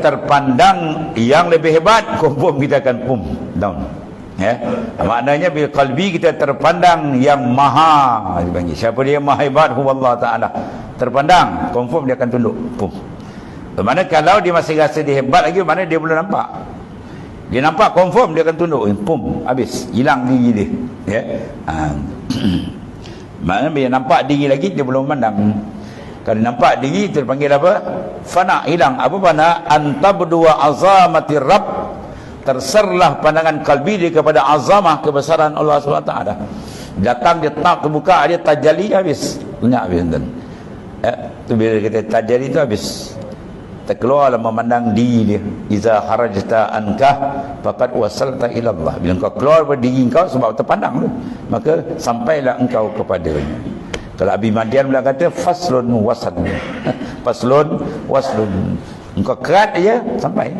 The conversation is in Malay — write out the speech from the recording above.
terpandang yang lebih hebat confirm kita akan pum down. Ya? Maknanya bila kalbi kita terpandang yang maha dipanggil siapa dia maha hebat hu Allah taala. Terpandang confirm dia akan tunduk pum. Mana kalau dia masih rasa dia hebat lagi mana dia belum nampak. Dia nampak confirm dia akan tunduk eh, pum habis. Hilang diri dia ya? Ha. mana bila nampak diri lagi dia belum mandang kalau nampak diri itu dipanggil apa? Fana hilang. Apa fana? Antabdua azamati Rabb. Terserlah pandangan kalbi dia kepada azamah kebesaran Allah SWT. Datang dia tak terbuka dia tajali habis. Banyak habis. Ya, tu bila kita tajali itu habis. Terkeluarlah memandang diri dia. Iza harajta ankah faqad wasalta ila Allah. Bila engkau keluar dari diri engkau sebab terpandang tu, maka sampailah engkau kepadanya. Kalau Abi Madian bilang kata faslun waslun. faslun waslun. Engkau kerat aja sampai.